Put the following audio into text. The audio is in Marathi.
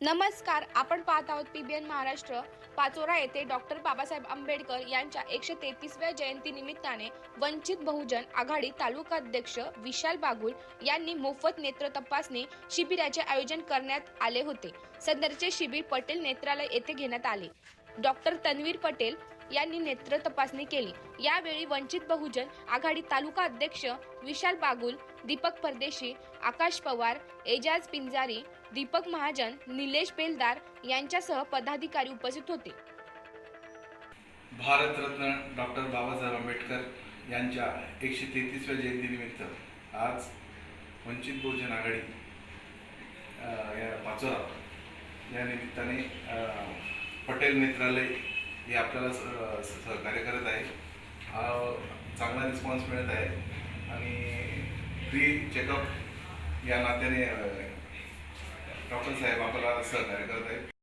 नमस्कार आपण पाहत आहोत पीबीएन महाराष्ट्र. पाचोरा येथे डॉक्टर बाबासाहेब आंबेडकर यांच्या एकशे तेहतीसव्या जयंती निमित्ताने वंचित बहुजन आघाडी तालुका अध्यक्ष विशाल बागुल यांनी मोफत नेत्र तपासणी शिबिराचे आयोजन करण्यात आले होते. सदरचे शिबिर पटेल नेत्रालय येथे घेण्यात आले. डॉक्टर तन्वीर पटेल यांनी नेत्र तपासणी केली. यावेळी वंचित बहुजन आघाडी तालुका अध्यक्ष विशाल बागुल दीपक परदेशी आकाश पवार एजाज पिंजारी दीपक महाजन निलेश बेलदार यांच्यासह पदाधिकारी उपस्थित होते. भारतरत्न डॉक्टर बाबासाहेब आंबेडकर यांच्या एकशे तेहतीसव्या जयंतीनिमित्त आज वंचित बहुजन आघाडी या पाचोरा या निमित्ताने पटेल नेत्रालय हे आपल्याला सहकार्य करत आहे. चांगला रिस्पॉन्स मिळत आहे. आणि फ्री चेकअप या नात्याने डॉक्टर साहेब आपल्याला सहकार्य करत आहेत.